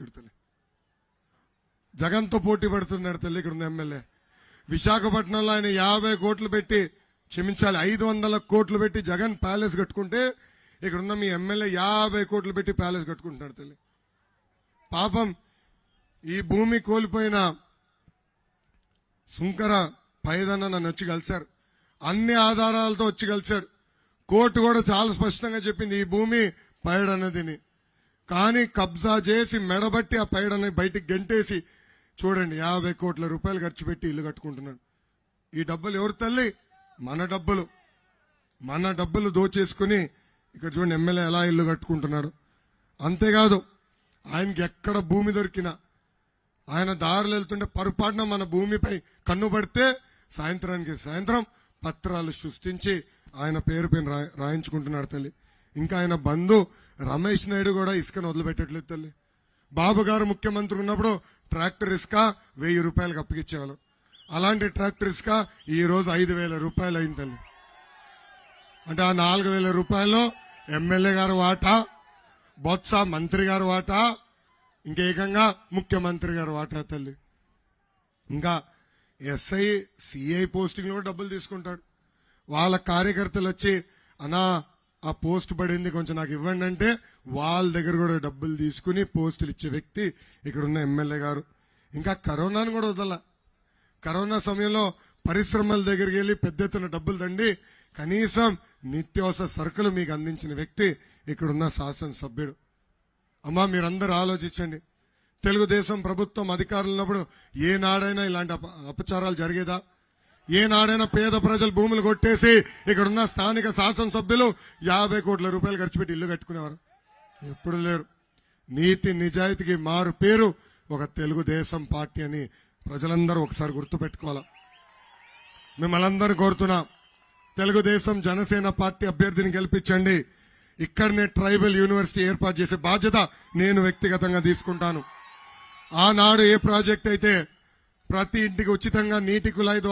చూడు తల్లి జగన్తో పోటీ పడుతున్నాడు తల్లి ఇక్కడ ఉన్న ఎమ్మెల్యే. విశాఖపట్నంలో ఆయన యాభై కోట్లు పెట్టి క్షమించాలి ఐదు వందల కోట్లు పెట్టి జగన్ ప్యాలెస్ కట్టుకుంటే ఇక్కడ ఉన్న మీ ఎమ్మెల్యే యాభై కోట్లు పెట్టి ప్యాలెస్ కట్టుకుంటున్నాడు తల్లి. పాపం ఈ భూమి కోల్పోయిన సుంకర పైదన్న నన్ను వచ్చి కలిశారు. అన్ని ఆధారాలతో వచ్చి కలిశాడు. కోర్టు కూడా చాలా స్పష్టంగా చెప్పింది ఈ భూమి పైడన్నదిని కానీ కబ్జా చేసి మెడబట్టి ఆ పైడని బయటికి గెంటేసి చూడండి యాభై కోట్ల రూపాయలు ఖర్చు పెట్టి ఇల్లు కట్టుకుంటున్నాడు. ఈ డబ్బులు ఎవరు తల్లి? మన డబ్బులు. మన డబ్బులు దోచేసుకుని ఇక్కడ చూడండి ఎమ్మెల్యే ఎలా ఇల్లు కట్టుకుంటున్నాడు. అంతేకాదు ఆయనకి ఎక్కడ భూమి దొరికినా ఆయన దారులు వెళ్తుంటే పొరపాటున మన భూమిపై కన్ను పడితే సాయంత్రానికి సాయంత్రం పత్రాలు సృష్టించి ఆయన పేరు పైన రా- రాయించుకుంటున్నాడు తల్లి. ఇంకా ఆయన బంధు రమేష్ నాయుడు కూడా ఇసుకను వదిలిపెట్టట్లేదు తల్లి. బాబు గారు ముఖ్యమంత్రి ఉన్నప్పుడు ట్రాక్టర్ ఇసుక వెయ్యి రూపాయలకు అప్పగిచ్చేవాళ్ళు. అలాంటి ట్రాక్టర్ ఇసుక ఈరోజు ఐదు వేల రూపాయలు అయింది తల్లి. అంటే ఆ నాలుగు వేల రూపాయలు ఎమ్మెల్యే గారు వాటా బొత్స మంత్రి గారు వాటా ఇంకేకంగా ముఖ్యమంత్రి గారు వాటా తల్లి. ఇంకా ఎస్ఐ సిఐ పోస్టింగ్లో కూడా డబ్బులు తీసుకుంటాడు. వాళ్ళ కార్యకర్తలు వచ్చి అనా ఆ పోస్ట్ పడింది కొంచెం నాకు ఇవ్వండి అంటే వాళ్ళ దగ్గర కూడా డబ్బులు తీసుకుని పోస్టులు ఇచ్చే వ్యక్తి ఇక్కడ ఉన్న ఎమ్మెల్యే గారు. ఇంకా కరోనాను కూడా వదల. కరోనా సమయంలో పరిశ్రమల దగ్గరికి వెళ్ళి పెద్ద ఎత్తున డబ్బులు దండి కనీసం నిత్యావసర సరుకులు మీకు అందించిన వ్యక్తి ఇక్కడున్న శాసనసభ్యుడు. అమ్మా మీరందరూ ఆలోచించండి. తెలుగుదేశం ప్రభుత్వం అధికారులు ఉన్నప్పుడు ఏనాడైనా ఇలాంటి అప అపచారాలు జరిగేదా? ఏ నాడైనా పేద ప్రజలు భూములు కొట్టేసి ఇక్కడున్న స్థానిక శాసనసభ్యులు యాభై కోట్ల రూపాయలు ఖర్చు పెట్టి ఇల్లు కట్టుకునేవారు. ఎప్పుడు లేరు. నీతి నిజాయితీకి మారు పేరు ఒక తెలుగుదేశం పార్టీ అని ప్రజలందరూ ఒకసారి గుర్తుపెట్టుకోవాలి? మిమ్మల్ని అందరూ కోరుతున్నా తెలుగుదేశం జనసేన పార్టీ అభ్యర్థిని గెలిపించండి. ఇక్కడనే ట్రైబల్ యూనివర్సిటీ ఏర్పాటు చేసే బాధ్యత నేను వ్యక్తిగతంగా తీసుకుంటాను. ఆనాడు ఏ ప్రాజెక్ట్ అయితే ప్రతి ఇంటికి ఉచితంగా నీటి కుళాయి